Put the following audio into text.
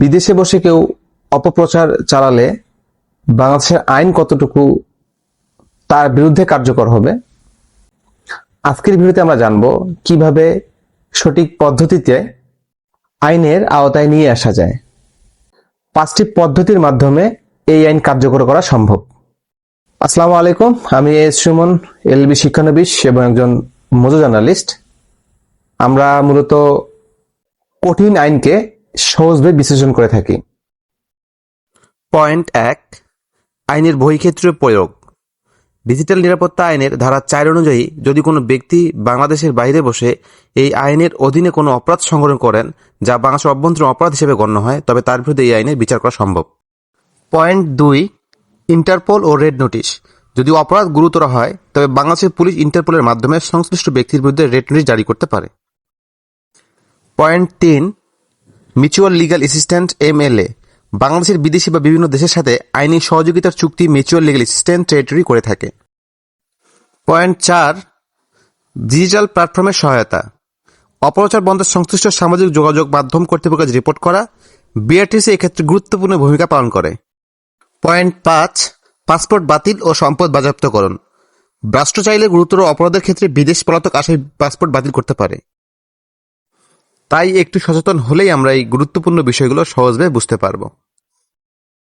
বিদেশে বসে কেউ অপপ্রচার চালালে বাংলাদেশের আইন কতটুকু তার বিরুদ্ধে কার্যকর হবে? আজকের ভিডিওতে আমরা জানব কীভাবে সঠিক পদ্ধতিতে আইনের আওতায় নিয়ে আসা যায়। পাঁচটি পদ্ধতির মাধ্যমে এই আইন কার্যকর করা সম্ভব। আসসালামু আলাইকুম, আমি এস সুমন, এলবি শিক্ষানবিশ এবং একজন মজু জার্নালিস্ট। আমরা মূলত কঠিন আইনকে সহজভাবে বিশ্লেষণ করে থাকি। পয়েন্ট এক আইনের বহিক্ষেত্রীয় প্রয়োগ। ডিজিটাল নিরাপত্তা আইনের ধারা চার অনুযায়ী যদি কোনো ব্যক্তি বাংলাদেশের বাইরে বসে এই আইনের অধীনে কোনো অপরাধ সংগঠন করেন যা বাংলাদেশের অভ্যন্তরীণ অপরাধ হিসেবে গণ্য হয় তবে তার বিরুদ্ধে এই আইনের বিচার করা সম্ভব। পয়েন্ট দুই ইন্টারপোল ও রেড নোটিশ। যদি অপরাধ গুরুতর হয় তবে বাংলাদেশের পুলিশ ইন্টারপোলের মাধ্যমে সংশ্লিষ্ট ব্যক্তির বিরুদ্ধে রেড নোটিশ জারি করতে পারে। পয়েন্ট তিন মিউচুয়াল লিগাল অ্যাসিস্ট্যান্ট, এমএলএ। বাংলাদেশের বিদেশি বা বিভিন্ন দেশের সাথে আইনি সহযোগিতার চুক্তি মিউচুয়াল লিগ্যাল অ্যাসিস্ট্যান্ট টেরিটরি করে থাকে। পয়েন্ট চার, ডিজিটাল প্ল্যাটফর্মের সহায়তা। অপপ্রচার বন্ধের সংশ্লিষ্ট সামাজিক যোগাযোগ মাধ্যম কর্তৃপক্ষের রিপোর্ট করা বিআরটিসি এক্ষেত্রে গুরুত্বপূর্ণ ভূমিকা পালন করে। পয়েন্ট পাঁচ, পাসপোর্ট বাতিল ও সম্পদ বাজেয়াপ্তকরণ। রাষ্ট্র চাইলে গুরুতর অপরাধের ক্ষেত্রে বিদেশ পলাতক আসামি পাসপোর্ট বাতিল করতে পারে। তাই একটু সচেতন হলেই আমরা এই গুরুত্বপূর্ণ বিষয়গুলো সহজভাবে বুঝতে পারব।